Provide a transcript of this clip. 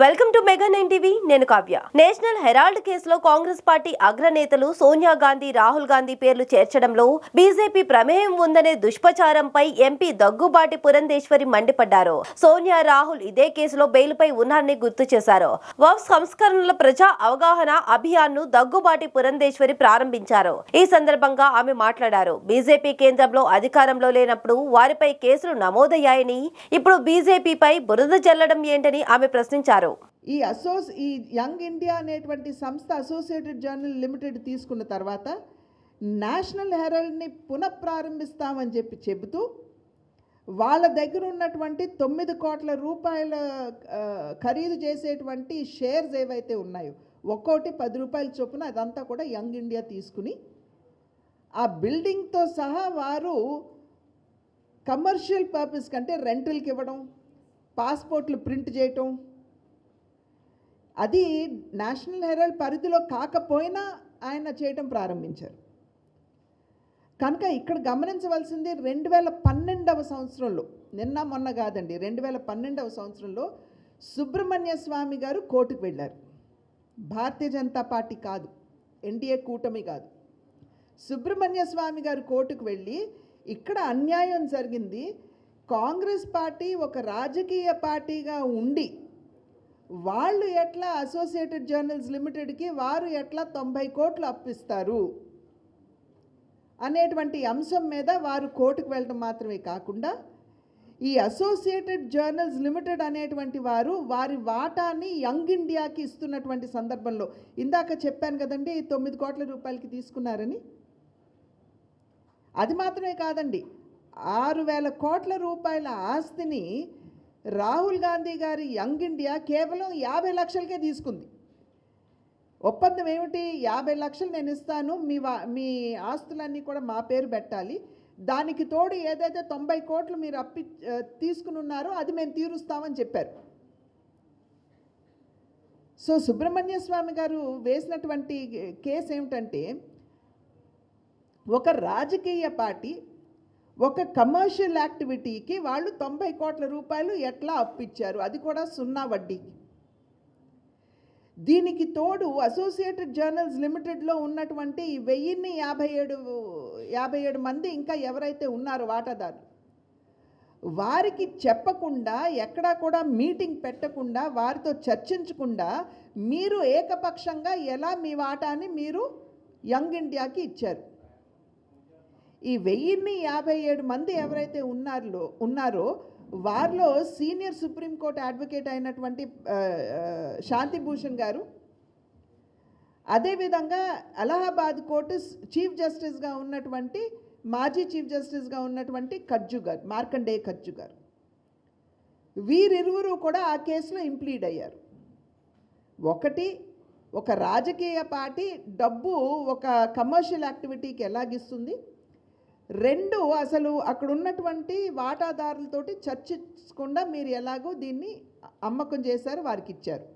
Welcome to mega nine TV. నేను Kavya. National Herald కేసులో Congress party అగ్రనేతలు సోనియా గాంధీ రాహుల్ గాంధీ పేర్లు చేర్చడంలో బీజేపీ ప్రమేయం ఉందనే దుష్ప్రచారంపై ఎంపీ దగ్గుబాటి పురంధేశ్వరి మండిపడ్డారు. సోనియా రాహుల్ ఇదే కేసులో బెయిల్పై ఉన్నారని గుర్తు చేశారు. వక్ఫ్ సంస్కరణల ప్రజా అవగాహన అభియాన్ను దగ్గుబాటి పురంధేశ్వరి ప్రారంభించారు. ఈ సందర్భంగా ఆమె మాట్లాడారు. బీజేపీ కేంద్రంలో అధికారంలో లేనప్పుడు వారిపై కేసులు నమోదయ్యాయని ఇప్పుడు బీజేపీపై బురద జల్లడం ఏంటని ఆమె ప్రశ్నించారు. ఈ అసోస్ ఈ యంగ్ ఇండియా అనేటువంటి సంస్థ అసోసియేటెడ్ జర్నల్ లిమిటెడ్ తీసుకున్న తర్వాత నేషనల్ హెరాల్డ్ని పునఃప్రారంభిస్తామని చెప్పి చెబుతూ వాళ్ళ దగ్గర ఉన్నటువంటి తొమ్మిది కోట్ల రూపాయల ఖరీదు చేసేటువంటి షేర్స్ ఏవైతే ఉన్నాయో ఒక్కోటి పది రూపాయల చొప్పున అదంతా కూడా యంగ్ ఇండియా తీసుకుని ఆ బిల్డింగ్తో సహా వారు కమర్షియల్ పర్పస్ కంటే రెంటల్కి ఇవ్వడం పాస్పోర్ట్లు ప్రింట్ చేయటం అది నేషనల్ హెరాల్డ్ పరిధిలో కాకపోయినా ఆయన చేయటం ప్రారంభించారు. కనుక ఇక్కడ గమనించవలసింది రెండు వేల పన్నెండవ సంవత్సరంలో నిన్న మొన్న కాదండి రెండు వేల పన్నెండవ సంవత్సరంలో సుబ్రహ్మణ్య స్వామి గారు కోర్టుకు వెళ్ళారు. భారతీయ జనతా పార్టీ కాదు ఎన్డీఏ కూటమి కాదు. సుబ్రహ్మణ్య స్వామి గారు కోర్టుకు వెళ్ళి ఇక్కడ అన్యాయం జరిగింది. కాంగ్రెస్ పార్టీ ఒక రాజకీయ పార్టీగా ఉండి వాళ్ళు ఎట్లా అసోసియేటెడ్ జర్నల్స్ లిమిటెడ్కి వారు ఎట్లా తొంభై కోట్లు అప్పిస్తారు? అనేటువంటి అంశం మీద వారు కోర్టుకు వెళ్ళడం మాత్రమే కాకుండా ఈ అసోసియేటెడ్ జర్నల్స్ లిమిటెడ్ అనేటువంటి వారు వారి వాటాని యంగ్ ఇండియాకి ఇస్తున్నటువంటి సందర్భంలో ఇందాక చెప్పాను కదండి తొమ్మిది కోట్ల రూపాయలకి తీసుకున్నారని? అది మాత్రమే కాదండి. ఆరు వేల కోట్ల రూపాయల ఆస్తిని రాహుల్ గాంధీ గారి యంగ్ ఇండియా కేవలం యాభై లక్షలకే తీసుకుంది. ఒప్పందం ఏమిటి? యాభై లక్షలు నేను ఇస్తాను మీ వా మీ ఆస్తులన్నీ కూడా మా పేరు పెట్టాలి. దానికి తోడు ఏదైతే తొంభై కోట్లు మీరు అప్పి తీసుకుని ఉన్నారో అది మేము తీరుస్తామని చెప్పారు. సో సుబ్రహ్మణ్య స్వామి గారు వేసినటువంటి కేసు ఏమిటంటే ఒక రాజకీయ పార్టీ ఒక కమర్షియల్ యాక్టివిటీకి వాళ్ళు తొంభై కోట్ల రూపాయలు ఎట్లా అప్పిచ్చారు? అది కూడా సున్నా వడ్డీకి. దీనికి తోడు అసోసియేటెడ్ జర్నల్స్ లిమిటెడ్లో ఉన్నటువంటి ఈ వెయ్యిన్ని యాభై ఏడు యాభై ఏడు మంది ఇంకా ఎవరైతే ఉన్నారో వాటాదారులు వారికి చెప్పకుండా ఎక్కడా కూడా మీటింగ్ పెట్టకుండా వారితో చర్చించకుండా మీరు ఏకపక్షంగా ఎలా మీ వాటాని మీరు యంగ్ ఇండియాకి ఇచ్చారు? ఈ వెయ్యిన్ని యాభై ఏడు మంది ఎవరైతే ఉన్నారో ఉన్నారో వారిలో సీనియర్ సుప్రీంకోర్టు అడ్వకేట్ అయినటువంటి శాంతిభూషణ్ గారు అదేవిధంగా అలహాబాద్ కోర్టు చీఫ్ జస్టిస్గా ఉన్నటువంటి మాజీ చీఫ్ జస్టిస్గా ఉన్నటువంటి ఖర్జు గారు మార్కండేయ ఖర్జు గారు. వీరిరువురు కూడా ఆ కేసులో ఇంప్లీడ్ అయ్యారు. ఒకటి ఒక రాజకీయ పార్టీ డబ్బు ఒక కమర్షియల్ యాక్టివిటీకి ఎలాగిస్తుంది? రెండు అసలు అక్కడ ఉన్నటువంటి వాటాదారులతోటి చర్చించకుండా మీరు ఎలాగో దీన్ని అమ్మకం చేశారు వారికి ఇచ్చారు.